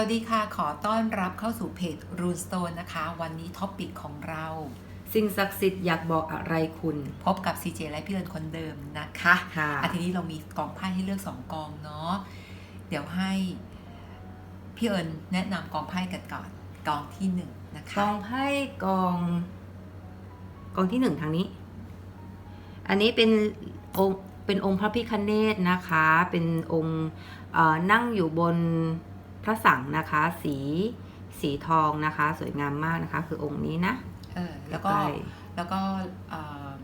วัสดีค่ะ ขอต้อนรับเข้าสู่เพจ Runestone นะคะ วันนี้ท็อปปิกของเรา สิ่งศักดิ์สิทธิ์อยากบอกอะไรคุณ พบกับ CJ และพี่เอิญคนเดิมนะคะค่ะอาทีนี้เรามีกองไพ่ให้เลือก 2 กองเนาะ เดี๋ยวให้พี่เอิญแนะนำกองไพ่กันก่อน กองที่1นงนะกคะองไพ่กอง กองที่หนึ่งทางนี้ อันนี้เป็นองค์เป็นองค์พระพิคเนตนะคะ เป็นองค์เอ่อนั่งอยู่บนพ ระสังฆ์นะคะ สีสีทองนะคะ สวยงามมากนะคะ คือองค์นี้นะเออแล้วก็ไปแล้วก็เอิ่ม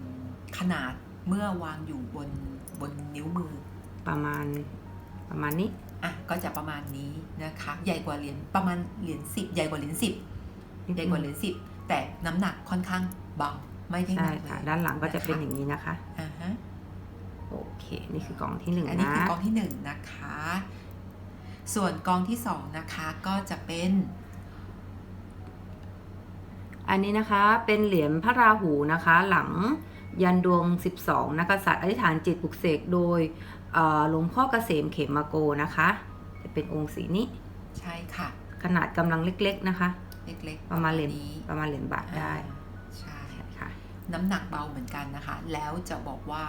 ขนาดเมื่อวางอยู่บนบนนิ้วมือ ประมาณประมาณนี้อะก็จะประมาณนี้นะคะ ใหญ่กว่าเหรียญประมาณเหรียญสิบใหญ่กว่าเหรียญสิบใหญ่กว่าเหรียญสิบแต่น้ำหนักค่อนข้างเบาไม่ได้หใช่นักเลยค่ะ ด้านหลังก็จะเป็นคอย่างนี้นะคะอ่าฮะโอเค นี่คือกองที่หนึ่งอันนี้นะคือกองที่หนึ่งนะคะ ส่วนกองที่สองนะคะก็จะเป็น อันนี้นะคะเป็นเหรียญพระราหูนะคะหลังยันดวง 12นักษัตริย์อธิษฐานจิตปลุกเสกโดยเอ่อหลวงพ่อเกษมเขมมาโกนะคะ จะเป็นองค์สีนี้ ใช่ค่ะ ขนาดกำลังเล็กๆนะคะ เล็กๆ ประมาณเหรียญนี้ประมาณเหรียญบาทได้อ่าใช่ใช่ค่ะ น้ำหนักเบาเหมือนกันนะคะ แล้วจะบอกว่า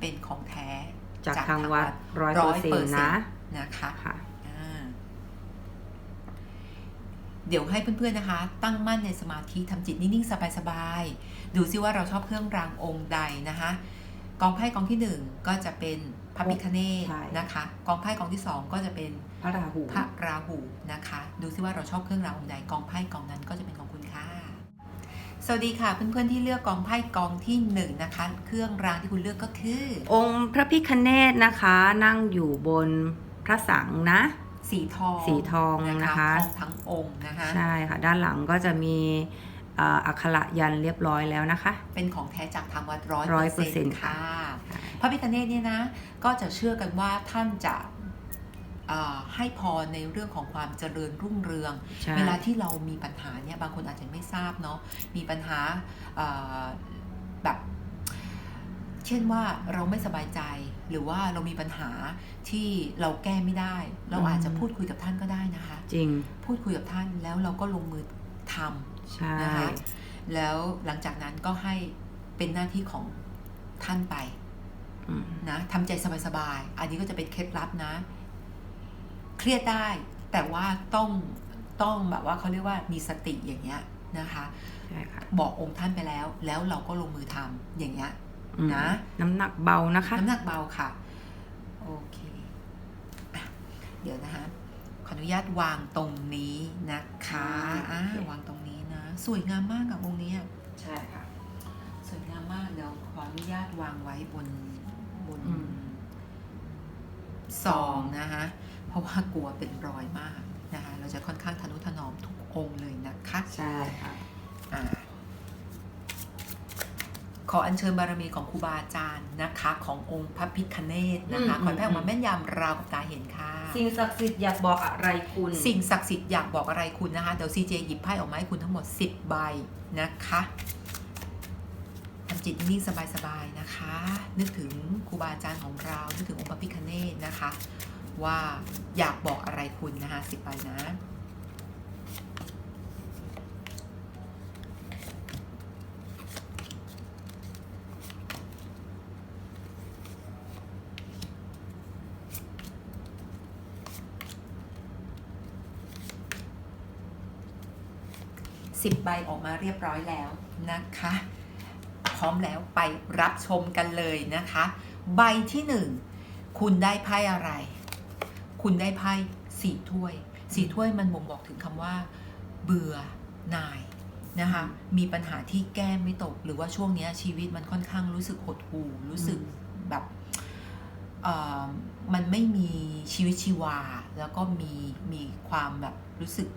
เป็นของแท้ จากทางวัดร้อยเปอร์เซ็นต์นะนะคะ ค่ะ อ่า เดี๋ยวให้เพื่อนๆนะคะ ตั้งมั่นในสมาธิทำจิตนิ่งๆ สบายๆ ดูซิว่าเราชอบเครื่องรางองค์ใดนะคะ กองไพ่กองที่หนึ่งก็จะเป็นพระพิคเนตใช่นะคะ กองไพ่กองที่สองก็จะเป็นพระราหูพระราหูนะคะ ดูซิว่าเราชอบเครื่องรางองค์ใดกองไพ่กองนั้นก็จะเป็นของคุณค่ะสวัสดีค่ะเพื่อนๆที่เลือกกองไพ่กองที่หนึ่งนะคะ เครื่องรางที่คุณเลือกก็คือ องค์พระพิคเนตนะคะนั่งอยู่บนพระสังฆ์นะ สีทองสีทองนะคะทองทั้งองค์นะคะใช่ค่ะ ด้านหลังก็จะมีเอ่ออักขระยันต์เรียบร้อยแล้วนะคะ เป็นของแท้จากทางวัดร้อยร้อยเปเปออร์ร์เซ็เซ็นนต์ต์ค่ะค่ะ พระพิฆเนศเนี่ยนะ ก็จะเชื่อกันว่าท่านจะเอ่อให้พรในเรื่องของความเจริญรุ่งเรืองใช่เวลาที่เรามีปัญหาเนี่ยบางคนอาจจะไม่ทราบเนาะ มีปัญหาเอ่อแบบ เช่นว่าเราไม่สบายใจ หรือว่าเรามีปัญหาที่เราแก้ไม่ได้ เราอาจจะพูดคุยกับท่านก็ได้นะคะ จริงพูดคุยกับท่านแล้วเราก็ลงมือทำใช่นะคะแล้วหลังจากนั้นก็ให้เป็นหน้าที่ของท่านไปอืมนะทำใจสบายๆอันนี้ก็จะเป็นเคล็ดลับนะ เครียดได้แต่ว่าต้องต้องแบบว่าเขาเรียกว่ามีสติอย่างเงี้ยนะคะใช่ค่ะบอกองค์ท่านไปแล้ว แล้วเราก็ลงมือทำอย่างเงี้ยอืม นะน้ำหนักเบานะคะ น้ำหนักเบาค่ะ โอเคอะเดี๋ยวนะคะ ขออนุญาตวางตรงนี้นะคะอ่าโอเควางตรงนี้นะ สวยงามมากกับองค์เนี้ยใช่ค่ะ สวยงามมากเดี๋ยวขออนุญาตวางไว้บนบนอืมซองนะคะ เพราะว่ากลัวเป็นรอยมากนะคะ เราจะค่อนข้างทนุถนอมทุกองค์เลยนะคะ ใช่ค่ะอ่า ขออัญเชิญบารมีของครูบาอาจารย์นะคะ ขององค์พระพิคเนตนะคะอืมขอให้แพ่ออกมาอืมแม่นยำราวกับตาเห็นค่ะ สิ่งศักดิ์สิทธิ์อยากบอกอะไรคุณ สิ่งศักดิ์สิทธิ์อยากบอกอะไรคุณนะคะเดี๋ยวซีเจหยิบไพ่ออกมาให้คุณทั้งหมด 10 ใบนะคะทำจิตนิ่งๆสบายๆนะคะ นึกถึงครูบาอาจารย์ของเรานึกถึงองค์พระพิคเนตนะคะ ว่าอยากบอกอะไรคุณนะคะสิบใบนะ สิ บใบออกมาเรียบร้อยแล้วนะคะ พร้อมแล้วไปรับชมกันเลยนะคะ ใบที่หนึ่งคุณได้ไพ่อะไร คุณได้ไพ่สี่ถ้วยสี่ถ้วยมันบ่งบอกถึงคำว่า เบื่อหน่ายนะคะมีปัญหาที่แก้ไม่ตกหรือว่าช่วงเนี้ยชีวิตมันค่อนข้างรู้สึกหดหู่รู้สึกแบบเอ่อมันไม่มีชีวิตชีวา แล้วก็มีมีความแบบรู้สึก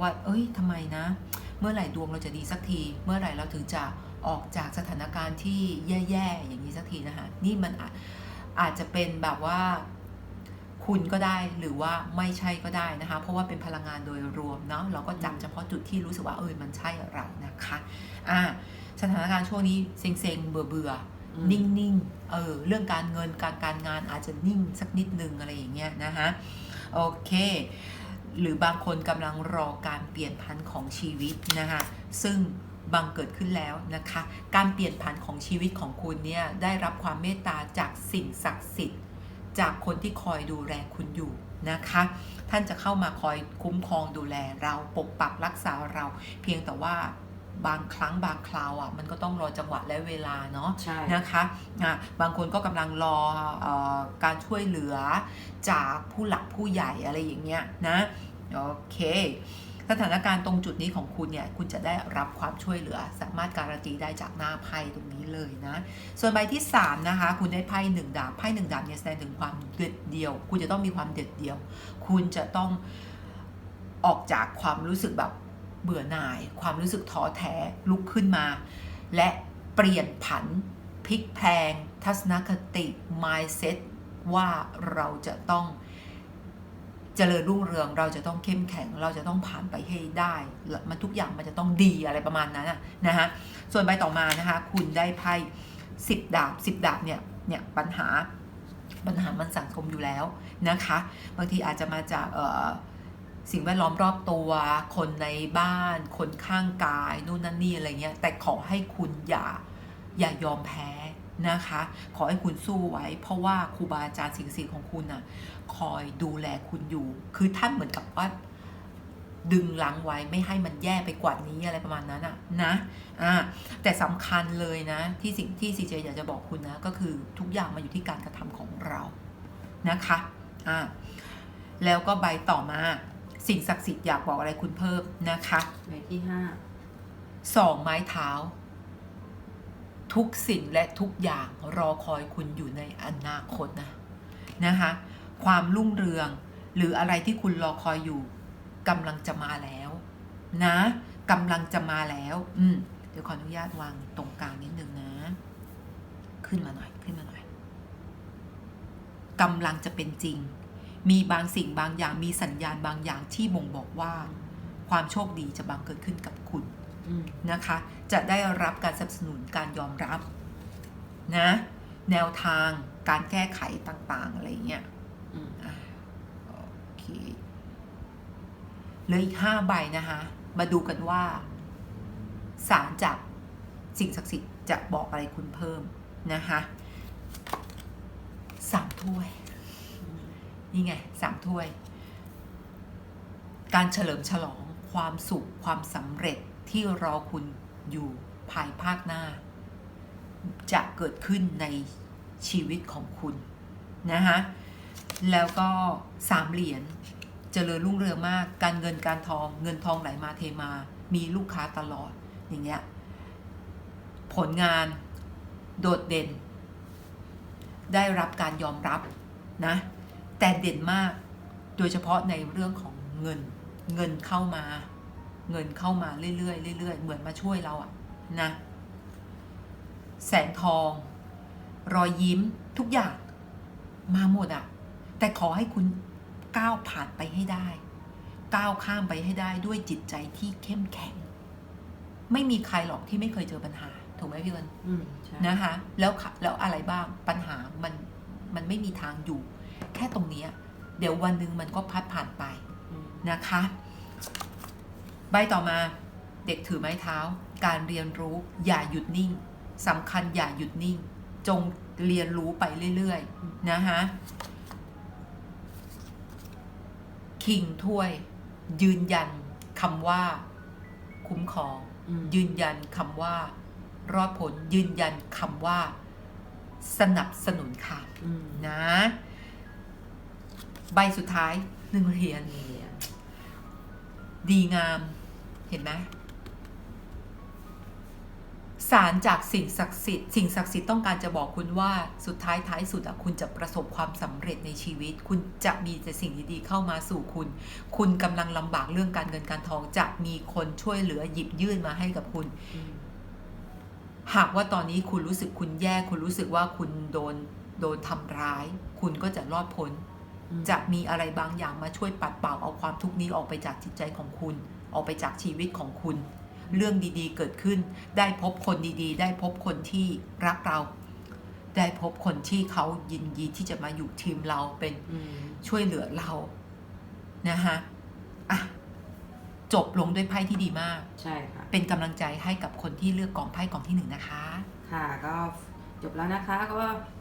ว่า เอ้ยทำไมนะ เมื่อไหร่ดวงเราจะดีสักที เมื่อไหร่เราถึงจะออกจากสถานการณ์ที่แย่ๆอย่างนี้สักทีนะคะนี่มันอาอาจจะเป็นแบบว่าคุณก็ได้หรือว่าไม่ใช่ก็ได้นะคะ เพราะว่าเป็นพลังงานโดยรวมเนาะเราก็จับเฉพาะจุดที่รู้สึกว่าเออมันใช่เรานะคะอ่าสถานการณ์ช่วงนี้เซ็งๆเบื่อเบื่อๆอืมนิ่งๆเออเรื่องการเงินการการงานอาจจะนิ่งสักนิดนึงอะไรอย่างเงี้ยนะคะโอเค หรือบางคนกำลังรอการเปลี่ยนพันของชีวิตนะคะซึ่งบางเกิดขึ้นแล้วนะคะ การเปลี่ยนผันของชีวิตของคุณเนี่ยได้รับความเมตตาจากสิ่งศักดิ์สิทธิ์ จากคนที่คอยดูแลคุณอยู่นะคะ ท่านจะเข้ามาคอยคุ้มครองดูแลเราปกปักรักษาเรา เพียงแต่ว่าบางครั้งบางคราวอะมันก็ต้องรอจังหวะและเวลาเนาะใช่นะคะอะบางคนก็กำลังรอเออการช่วยเหลือจากผู้หลักผู้ใหญ่อะไรอย่างเงี้ยนะ โอเคสถานการณ์ตรงจุดนี้ของคุณเนี่ย คุณจะได้รับความช่วยเหลือ สามารถการันตีได้จากหน้าไพ่ตรงนี้เลยนะ ส่วนใบที่ 3 นะคะ คุณได้ไพ่หนึ่งดาบไพ่หนึ่งดาบเนี่ยแสดงถึงความเด็ดเดี่ยว คุณจะต้องมีความเด็ดเดี่ยว คุณจะต้องออกจากความรู้สึกแบบเบื่อหน่าย ความรู้สึกท้อแท้ลุกขึ้นมา และเปลี่ยนผันพลิกแพลง ทัศนคติ mindset ว่าเราจะต้อง เจริญรุ่งเรืองเราจะต้องเข้มแข็ง เราจะต้องผ่านไปให้ได้ละมันทุกอย่างมันจะต้องดีอะไรประมาณนั้นนะนะฮะส่วนใบต่อมานะคะ คุณได้ไพ่สิบดาบสิบดาบเนี่ยเนี่ยปัญหาปัญหามันสังคมอยู่แล้วนะคะบางทีอาจจะมาจากสิ่งแวดล้อมรอบตัว คนในบ้าน คนข้างกายนู่นนั่นนี่อะไรเงี้ยแต่ขอให้คุณอย่าอย่ายอมแพ้ นะคะ ขอให้คุณสู้ไว้ เพราะว่าครูบาอาจารย์สิ่งศักดิ์สิทธิ์ของคุณน่ะคอยดูแลคุณอยู่ คือท่านเหมือนกับว่าดึงลังไว้ไม่ให้มันแย่ไปกว่านี้อะไรประมาณนั้นอะนะอ่าแต่สำคัญเลยนะ ที่สิ่งที่ซีเจอยากจะบอกคุณนะ ก็คือทุกอย่างมาอยู่ที่การกระทำของเรานะคะอ่าแล้วก็ใบต่อมาสิ่งศักดิ์สิทธิ์อยากบอกอะไรคุณเพิ่มนะคะใบที่ห้าสองไม้เท้า ทุกสิ่งและทุกอย่างรอคอยคุณอยู่ในอนาคตนะนะคะความรุ่งเรืองหรืออะไรที่คุณรอคอยอยู่กำลังจะมาแล้ว นะกำลังจะมาแล้ว อืมเดี๋ยวขออนุญาตวางตรงกลางนิดนึงนะ ขึ้นมาหน่อยขึ้นมาหน่อยกำลังจะเป็นจริง มีบางสิ่งบางอย่างมีสัญญาณบางอย่างที่บ่งบอกว่า ความโชคดีจะบังเกิดขึ้นกับคุณ นะคะ จะได้รับการสนับสนุนการยอมรับนะแนวทางการแก้ไขต่างๆ อะไรเงี้ยอืมอะโอเคเหลืออีกห้าใบนะคะ มาดูกันว่าสารจากสิ่งศักดิ์สิทธิ์จะบอกอะไรคุณเพิ่มนะคะสามถ้วย นี่ไงสามถ้วย การเฉลิมฉลองความสุขความสำเร็จ ที่รอคุณอยู่ภายภาคหน้า จะเกิดขึ้นในชีวิตของคุณนะคะแล้วก็สามเหรียญเจริญรุ่งเรืองมาก การเงินการทองเงินทองไหลมาเทมา มีลูกค้าตลอดอย่างเงี้ยผลงานโดดเด่น ได้รับการยอมรับนะ แต่เด่นมากโดยเฉพาะในเรื่องของเงินเงินเข้ามา เงินเข้ามาเรื่อยๆเรื่อยๆเหมือนมาช่วยเราอะนะแสงทอง รอยยิ้มทุกอย่างมาหมดอะแต่ขอให้คุณก้าวผ่านไปให้ได้ ก้าวข้ามไปให้ได้ด้วยจิตใจที่เข้มแข็ง ไม่มีใครหรอกที่ไม่เคยเจอปัญหา ถูกไหมพี่เอิญอืมใช่นะคะ แล้วค่ะแล้วอะไรบ้างปัญหามันมันไม่มีทางอยู่ แค่ตรงเนี้ยเดี๋ยววันหนึ่งมันก็พัดผ่านไปอืมนะคะ ใบต่อมาเด็กถือไม้เท้า การเรียนรู้อย่าหยุดนิ่งสำคัญอย่าหยุดนิ่ง จงเรียนรู้ไปเรื่อยๆนะคะคิงถ้วย ยืนยันคำว่า คุ้มครองอืมยืนยันคำว่า รอดผลยืนยันคำว่า สนับสนุนค่ะอืมนะ ใบสุดท้ายหนึ่งเหรียญเหรียญดีงาม เห็นไหมสารจากสิ่งศักดิ์สิทธิ์ สิ่งศักดิ์สิทธิ์ต้องการจะบอกคุณว่าสุดท้ายท้ายสุดอะคุณจะประสบความสำเร็จในชีวิต คุณจะมีแต่สิ่งดีๆเข้ามาสู่คุณ คุณกำลังลำบากเรื่องการเงินการทองจะมีคนช่วยเหลือหยิบยื่นมาให้กับคุณอืมหากว่าตอนนี้คุณรู้สึกคุณแย่ คุณรู้สึกว่าคุณโดนโดนทำร้าย คุณก็จะรอดพ้นอืมจะมีอะไรบางอย่างมาช่วยปัดเป่าเอาความทุกข์นี้ออกไปจากจิตใจของคุณ ออกไปจากชีวิตของคุณ เรื่องดีๆเกิดขึ้น ได้พบคนดีๆ ได้พบคนที่รักเรา ได้พบคนที่เขายินดีที่จะมาอยู่ทีมเราเป็นอืมช่วยเหลือเรานะคะอะจบลงด้วยไพ่ที่ดีมาก ใช่ค่ะ เป็นกำลังใจให้กับคนที่เลือกกองไพ่กองที่หนึ่งนะคะ ค่ะก็ จบแล้วนะคะ ก็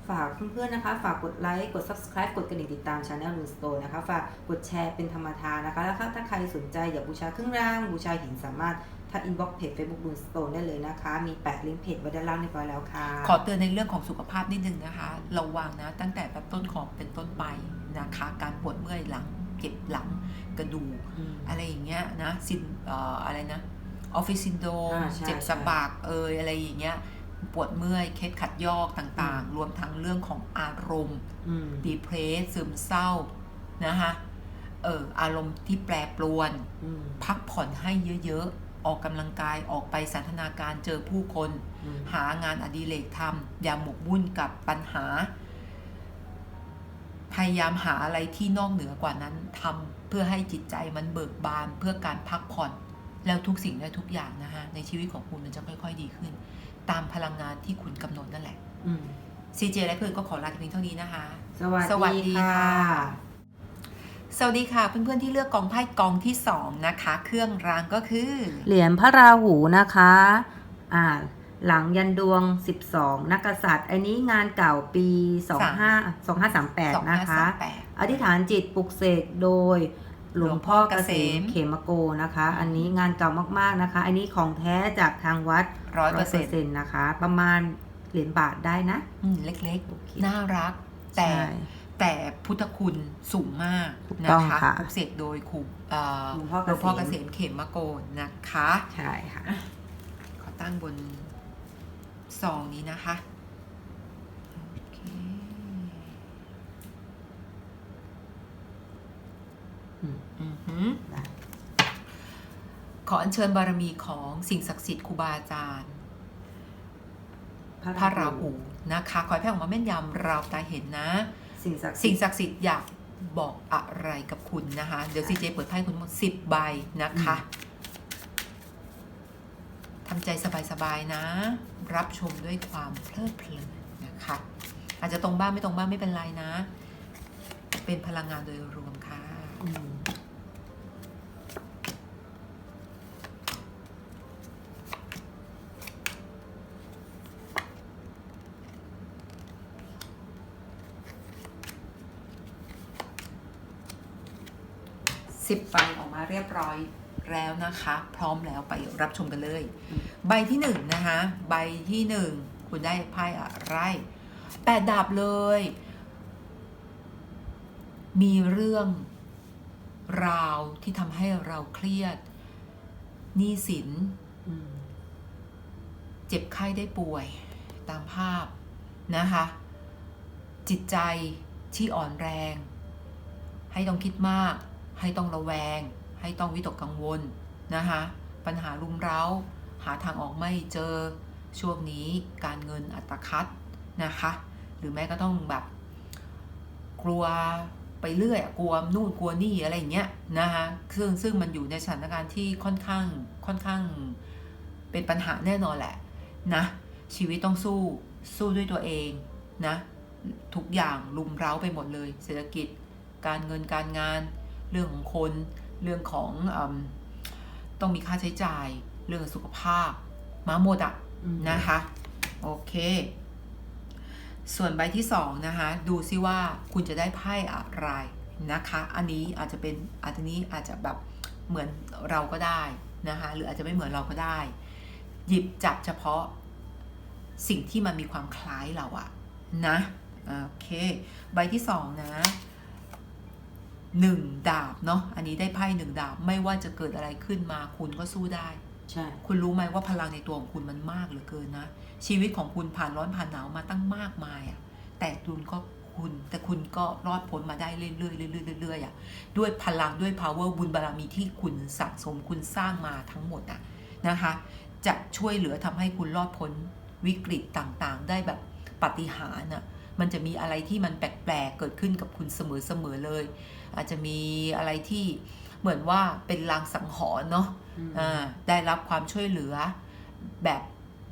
ฝากเพื่อนๆนะคะ ฝากกดไลค์ กด subscribe กดกระดิ่งติดตามช anel ลุนสโตนะคะ ฝากกดแชร์เป็นธรรมทานนะคะ แล้วถ้าใครสนใจอยากบูชาเครื่องราง บูชาหินสามารถทักอินบ็อกเพจ Facebook ลุนสโตได้เลยนะคะ มีแปะลิงก์เพจไว้ด้านล่างเรียบร้อยแล้วค่ะ ขอเตือนในเรื่องของสุขภาพนิดนึงนะคะ ระวังนะ ตั้งแต่แบบต้นขอบเป็นต้นไปนะคะ การปวดเมื่อยหลัง เจ็บหลัง กระดูกอืมอะไรอย่างเงี้ยนะซินเอ่ออะไรนะออฟฟิศซินโดมอ่าใช่เจ็บสะบากเอยอะไรอย่างเงี้ย ปวดเมื่อย เคล็ดขัดยอกต่างๆ รวมทั้งเรื่องของอารมณ์อืมดีเพรสซึมเศร้านะคะเอออารมณ์ที่แปรปรวนอืมพักผ่อนให้เยอะๆ ออกกำลังกายออกไปสันทนาการเจอผู้คนอืมหางานอดิเรกทำอย่าหมกมุ่นกับปัญหา พยายามหาอะไรที่นอกเหนือกว่านั้นทำเพื่อให้จิตใจมันเบิกบานเพื่อการพักผ่อน แล้วทุกสิ่งและทุกอย่างนะคะในชีวิตของคุณมันจะค่อยๆดีขึ้น ตามพลังงานที่คุณกำหนดนั่นแหละอืม CJ และเพื่อนก็ขอลาเพียงเท่านี้นะคะ สวัสวัสดีค่ะ ค่ะ สวัสดีค่ะ เพื่อนๆที่เลือกกองไพ่กองที่สองนะคะ เครื่องรางก็คือ เหรียญพระราหูนะคะ อ่า หลังยันดวง 12 นักกษัตริย์ อันนี้งานเก่าปี 25 2538 นะคะ 2538อธิษฐานจิตปลุกเสกโดย หลวงพ่อเกษมหลวงพ่อเกษมเขมโกนะคะ อันนี้งานเก่ามากๆนะคะ อันนี้ของแท้จากทางวัดร้อยเปอร์เซ็นต์100%นะคะ ประมาณเหรียญบาทได้นะเล็กโอเคๆน่ารัก แต่ใช่แต่พุทธคุณสูงมากถูกนะต้องคะค่ะปลุกเสกโดยครูเอ่อหลวงพ่อหลวงพ่อเกเกษษมมเขมมะโกนนะคะ ใช่ค่ะ ขอตั้งบนซองนี้นะคะโอเค อืมอือหือได้ขออัญเชิญบารมีของสิ่งศักดิ์สิทธิ์ครูบาอาจารย์พระราหูนะคะ ขอให้แพ่ออกมาแม่นยำเราตาเห็นนะ สิ่งศักดิ์สิสิ่ทงธิ์ศักดิ์สิทธิ์อยากบอกอะไรกับคุณนะคะ เดี๋ยวซีเจเปิดไพ่คุณหมดสิบใบนะคะทำใจสบายๆนะ รับชมด้วยความเพลิดเพลินนะคะ อาจจะตรงบ้างไม่ตรงบ้างไม่เป็นไรนะ เป็นพลังงานโดยรวมค่ะอืม สิบใบออกมาเรียบร้อยแล้วนะคะ พร้อมแล้วไปรับชมกันเลย ใบที่หนึ่งนะคะ ใบที่หนึ่งคุณได้ไพ่อะไรแปดดาบเลย มีเรื่อง ราวที่ทำให้เราเครียดหนี้สินเจ็บไข้ได้ป่วยตามภาพนะคะ จิตใจที่อ่อนแรง ให้ต้องคิดมาก ให้ต้องระแวง ให้ต้องวิตกกังวลนะคะ ปัญหารุมเร้า หาทางออกไม่เจอช่วงนี้การเงินอัตคัดนะคะ หรือแม้ก็ต้องแบบกลัว ไปเรื่อยอะกลัวนู่นกลัวนี่อะไรอย่างเงี้ยนะคะซึ่งซึ่งมันอยู่ในสถานการณ์ที่ค่อนข้างค่อนข้างเป็นปัญหาแน่นอนแหละนะชีวิตต้องสู้สู้ด้วยตัวเองนะทุกอย่างลุมเร้าไปหมดเลย เศรษฐกิจ การเงินการงาน เรื่องของคน เรื่องของอมต้องมีค่าใช้จ่าย เรื่องสุขภาพ มาหมดอะอืมนะคะ โอเค ส่วนใบที่สองนะคะดูซิว่าคุณจะได้ไพ่อะไรนะคะ อันนี้อาจจะเป็นอันนี้อาจจะแบบเหมือนเราก็ได้นะคะหรืออาจจะไม่เหมือนเราก็ได้ หยิบจับเฉพาะสิ่งที่มันมีความคล้ายเราอะนะโอเค ใบที่สองนะหนึ่งดาบเนาะอันนี้ได้ไพ่หนึ่งดาบ ไม่ว่าจะเกิดอะไรขึ้นมาคุณก็สู้ได้ ใช่ คุณรู้ไหมว่าพลังในตัวของคุณมันมากเหลือเกินนะ ชีวิตของคุณผ่านร้อนผ่านหนาวมาตั้งมากมายอะ แต่คุณก็คุณแต่คุณก็รอดพ้นมาได้เรื่อยๆเรื่อยๆเรื่อยๆอะด้วยพลังด้วย power บุญบารมีที่คุณสะสมคุณสร้างมาทั้งหมดอะนะคะ จะช่วยเหลือทำให้คุณรอดพ้นวิกฤตต่างๆ ได้แบบปฏิหารน่ะมันจะมีอะไรที่มันแปลกๆเกิดขึ้นกับคุณเสมอๆเลย อาจจะมีอะไรที่ เหมือนว่าเป็นลางสังหรณ์เนาะอืมอ่าได้รับความช่วยเหลือแบบ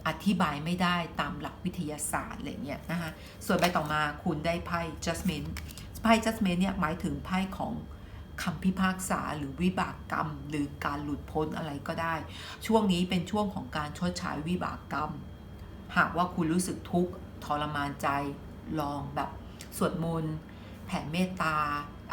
อธิบายไม่ได้ตามหลักวิทยาศาสตร์อะไรเงี้ยนะคะส่วนใบต่อมาคุณได้ไพ่ judgment ไพ่ judgment เนี่ยหมายถึงไพ่ของคำพิพากษาหรือวิบากกรรม หรือการหลุดพ้นอะไรก็ได้ ช่วงนี้เป็นช่วงของการชดใช้วิบากกรรม หากว่าคุณรู้สึกทุกข์ทรมานใจลองแบบสวดมนต์แผ่เมตตา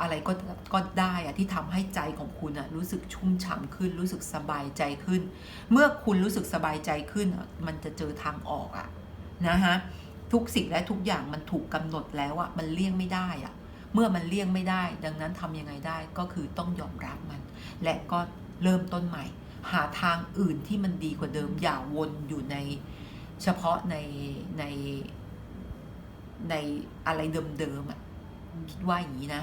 อะไรก็ก็ได้อะที่ทำให้ใจของคุณอะรู้สึกชุ่มฉ่ำขึ้น รู้สึกสบายใจขึ้น เมื่อคุณรู้สึกสบายใจขึ้น มันจะเจอทางออกอะนะฮะทุกสิ่งและทุกอย่างมันถูกกำหนดแล้วอะมันเลี่ยงไม่ได้อะเมื่อมันเลี่ยงไม่ได้ ดังนั้นทำยังไงได้ก็คือต้องยอมรับมัน และก็เริ่มต้นใหม่ หาทางอื่นที่มันดีกว่าเดิมอย่าวนอยู่ในเฉพาะในในในอะไรเดิมๆอะคิดว่าอย่างนี้นะ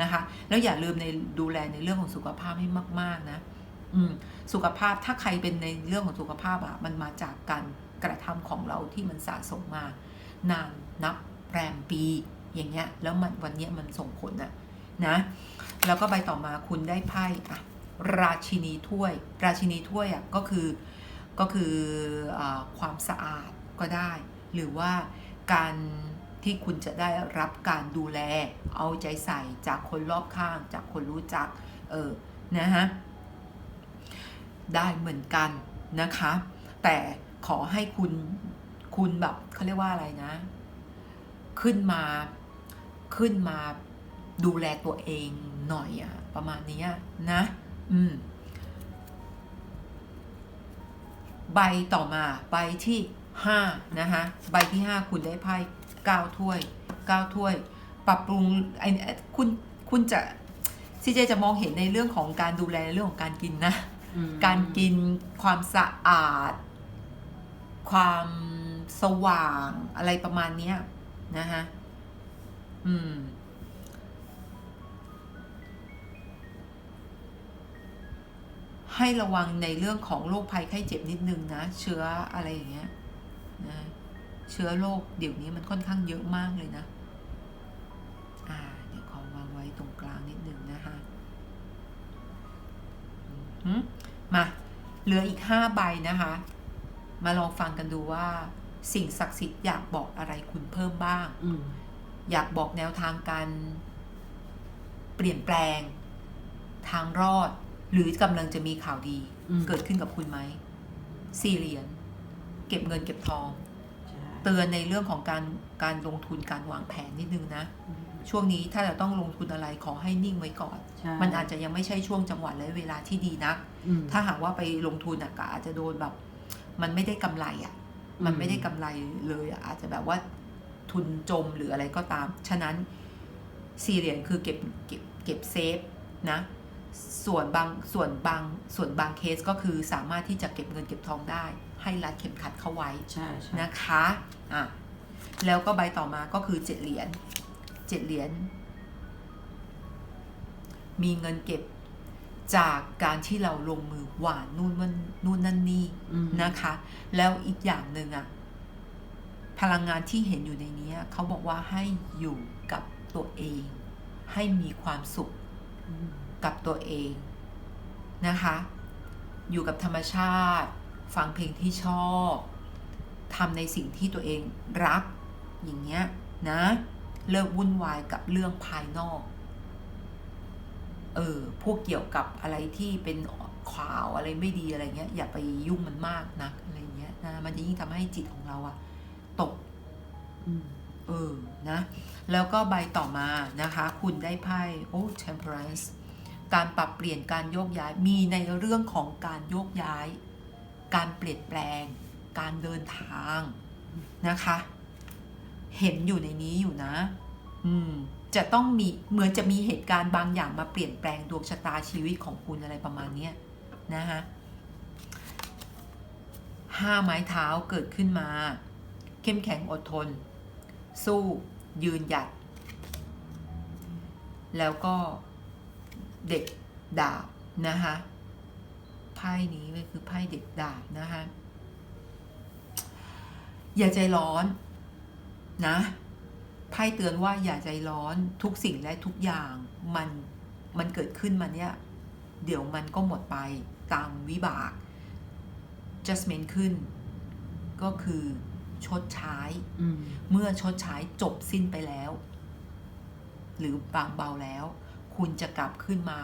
นะคะ แล้วอย่าลืมในดูแลในเรื่องของสุขภาพให้มาก ๆ นะสุขภาพถ้าใครเป็นในเรื่องของสุขภาพอะมันมาจากการกระทำของเราที่มันสะสมมานานนับแรมปีอย่างเงี้ยแล้วมันวันเนี้ยมันส่งผลอะนะแล้วก็ใบต่อมาคุณได้ไพ่อะราชินีถ้วย ราชินีถ้วยอะก็คือก็คืออความสะอาดก็ได้ หรือว่าการ ที่คุณจะได้รับการดูแล เอาใจใส่จากคนรอบข้าง จากคนรู้จัก เออ นะฮะ ได้เหมือนกันนะคะ แต่ขอให้คุณ คุณแบบเขาเรียกว่าอะไรนะ ขึ้นมา ขึ้นมาดูแลตัวเองหน่อยอะประมาณนี้นะ อืม ใบต่อมา ใบที่ห้านะคะ ใบที่ห้าคุณได้ไพ่ เก้าถ้วยเก้าถ้วย ปรับปรุงไอ้ไอ้คุณคุณจะซีเจจะมองเห็นในเรื่องของการดูแลในเรื่องของการกินนะอืมการกินความสะอาด ความสว่างอะไรประมาณเนี้ยนะฮะอืมให้ระวังในเรื่องของโรคภัยไข้เจ็บนิดนึงนะ เชื้ออะไรอย่างเงี้ยนะ เชื้อโรคเดี๋ยวนี้มันค่อนข้างเยอะมากเลยนะ อ่า เดี๋ยวขอวางไว้ตรงกลางนิดนึงนะคะอือหือมาเหลืออีกห้าใบนะคะ มาลองฟังกันดูว่า สิ่งศักดิ์สิทธิ์อยากบอกอะไรคุณเพิ่มบ้างอืมอยากบอกแนวทางการเปลี่ยนแปลง ทางรอด หรือกำลังจะมีข่าวดีอืมเกิดขึ้นกับคุณไหมสี่เหรียญเก็บเงินเก็บทองใช่ เตือนในเรื่องของการการลงทุนการวางแผนนิดนึงนะ ช่วงนี้ถ้าจะต้องลงทุนอะไรขอให้นิ่งไว้ก่อนใช่มันอาจจะยังไม่ใช่ช่วงจังหวะและเวลาที่ดีนักอืมถ้าหากว่าไปลงทุนอะก็อาจจะโดนแบบ มันไม่ได้กำไรอะมันไม่ได้กำไรเลยอะอาจจะแบบว่าทุนจมหรืออะไรก็ตาม ฉะนั้นสี่เหรียญคือเก็บเก็บเก็บเซฟนะ ส่วนบางส่วนบางส่วนบางเคสก็คือสามารถที่จะเก็บเงินเก็บทองได้ ให้รัดเข็มขัดเข้าไว้ใช่ใช่นะคะอะแล้วก็ใบต่อมาก็คือเจ็ดเหรียญเจ็ดเหรียญมีเงินเก็บจากการที่เราลงมือหวานนู่นมันนู่นนั่นนี่อืมนะคะ แล้วอีกอย่างหนึ่งอะพลังงานที่เห็นอยู่ในนี้เขาบอกว่าให้อยู่กับตัวเอง ให้มีความสุขอืมกับตัวเองนะคะ อยู่กับธรรมชาติ ฟังเพลงที่ชอบทำในสิ่งที่ตัวเองรัก อย่างเงี้ยนะ เลิกวุ่นวายกับเรื่องภายนอก เออ พวกเกี่ยวกับอะไรที่เป็นข่าวอะไรไม่ดีอะไรเงี้ย อย่าไปยุ่งมันมากนักอะไรเงี้ยนะ มันจะยิ่งทำให้จิตของเราอะตกเออ นะ แล้วก็ใบต่อมานะคะ คุณได้ไพ่โอ้ temperance การปรับเปลี่ยนการโยกย้ายมีในเรื่องของการโยกย้าย การเปลี่ยนแปลง การเดินทางนะคะ เห็นอยู่ในนี้อยู่นะ อืม จะต้องมีเหมือนจะมีเหตุการณ์บางอย่างมาเปลี่ยนแปลงดวงชะตาชีวิตของคุณอะไรประมาณนี้นะคะห้าไม้เท้าเกิดขึ้นมา เข้มแข็งอดทน สู้ยืนหยัด แล้วก็เด็กดาบนะคะ ไพ่นี้เลยคือไพ่เด็กดาบนะคะ อย่าใจร้อนนะไพ่เตือนว่าอย่าใจร้อนทุกสิ่งและทุกอย่างมันมันเกิดขึ้นมาเนี่ย เดี๋ยวมันก็หมดไปตามวิบาก judgment ขึ้น ก็คือชดใช้อืมเมื่อชดใช้จบสิ้นไปแล้ว หรือบางเบาแล้ว คุณจะกลับขึ้นมา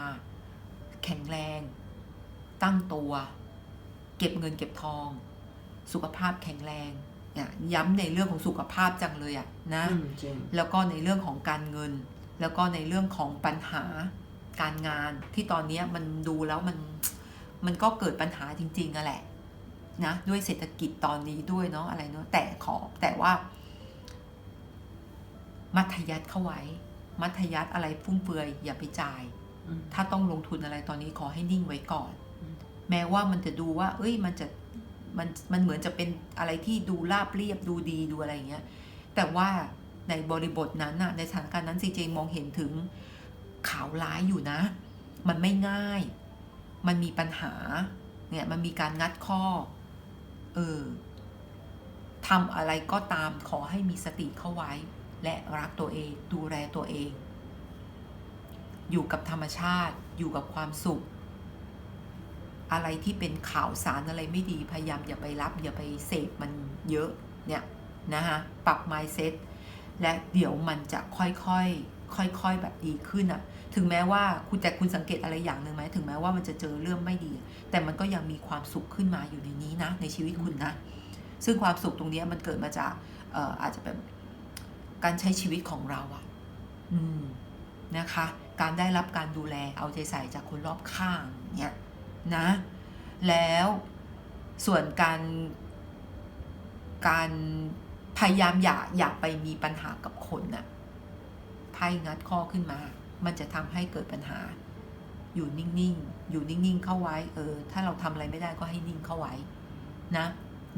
แข็งแรง ตั้งตัว เก็บเงินเก็บทอง สุขภาพแข็งแรงเนี่ยย้ำในเรื่องของสุขภาพจังเลยอะนะอืมจริงแล้วก็ในเรื่องของการเงิน แล้วก็ในเรื่องของปัญหาการงานที่ตอนเนี้ยมันดูแล้วมันมันก็เกิดปัญหาจริงๆอะแหละนะด้วยเศรษฐกิจตอนนี้ด้วยเนาะอะไรเนาะแต่ขอแต่ว่า มัธยัติเข้าไว้ มัธยัติอะไรฟุ่มเฟือยอย่าไปจ่ายอืมถ้าต้องลงทุนอะไรตอนนี้ขอให้นิ่งไว้ก่อนอืม แม้ว่ามันจะดูว่า เอ้ยมันจะมันมันเหมือนจะเป็นอะไรที่ดูราบเรียบดูดีดูอะไรอย่างเงี้ยแต่ว่าในบริบทนั้นน่ะในสถานการณ์นั้นซีเจมองเห็นถึงข่าวร้ายอยู่นะ มันไม่ง่าย มันมีปัญหาเนี่ยมันมีการงัดข้อเออทำอะไรก็ตามขอให้มีสติเข้าไว้ และรักตัวเอง ดูแลตัวเอง อยู่กับธรรมชาติ อยู่กับความสุข อะไรที่เป็นข่าวสารอะไรไม่ดีพยายามอย่าไปรับอย่าไปเสพมันเยอะเนี่ยนะคะปรับ mindset และเดี๋ยวมันจะค่อยๆค่อยๆแบบดีขึ้นอะถึงแม้ว่าคุณแต่คุณสังเกตอะไรอย่างหนึ่งไหมถึงแม้ว่ามันจะเจอเรื่องไม่ดี แต่มันก็ยังมีความสุขขึ้นมาอยู่ในนี้นะ ในชีวิตคุณนะ ซึ่งความสุขตรงนี้มันเกิดมาจากอออาจจะเป็นการใช้ชีวิตของเราอะอืมนะคะ การได้รับการดูแลเอาใจใส่จากคนรอบข้างเนี่ย นะ แล้วส่วนการ การพยายามอย่าอย่าไปมีปัญหากับคนน่ะไพ่งัดข้อขึ้นมา มันจะทำให้เกิดปัญหา อยู่นิ่งๆ อยู่นิ่งๆ เข้าไว้ เออ ถ้าเราทำอะไรไม่ได้ก็ให้นิ่งเข้าไว้นะ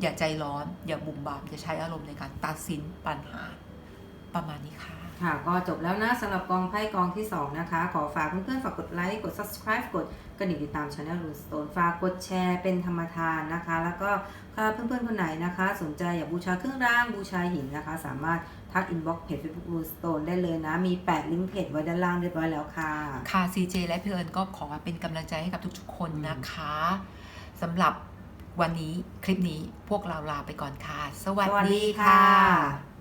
อย่าใจร้อน อย่าบุ่มบามอย่าใช้อารมณ์ในการตัดสินปัญหาประมาณนี้ค่ะ ค่ะก็จบแล้วนะสำหรับกองไพ่กองที่ 2 นะคะ ขอฝากเพื่อนๆฝากกดไลค์กด subscribe กดกระดิ่งติดตามช anel r u n s t o n e ฝากกดแชร์เป็นธรรมทานนะคะ แล้วก็ถ้าเพื่อนๆคนไหนนะคะ สนใจอยากบูชาเครื่องรางบูชาหินนะคะ สามารถทัก inbox เพจ Facebook r u n s t o n e ได้เลยนะ มีแปะลิงก์เพจไว้ด้านล่างเรียบร้อยแล้วค่ะ ค่ะ CJ และพี่เอิญก็ขอเป็นกำลังใจให้กับทุกๆคนนะคะสำหรับวันนี้คลิปนี้พวกเราลาไปก่อนค่ะ สวัสสวัสดีดีค่ะค่ะ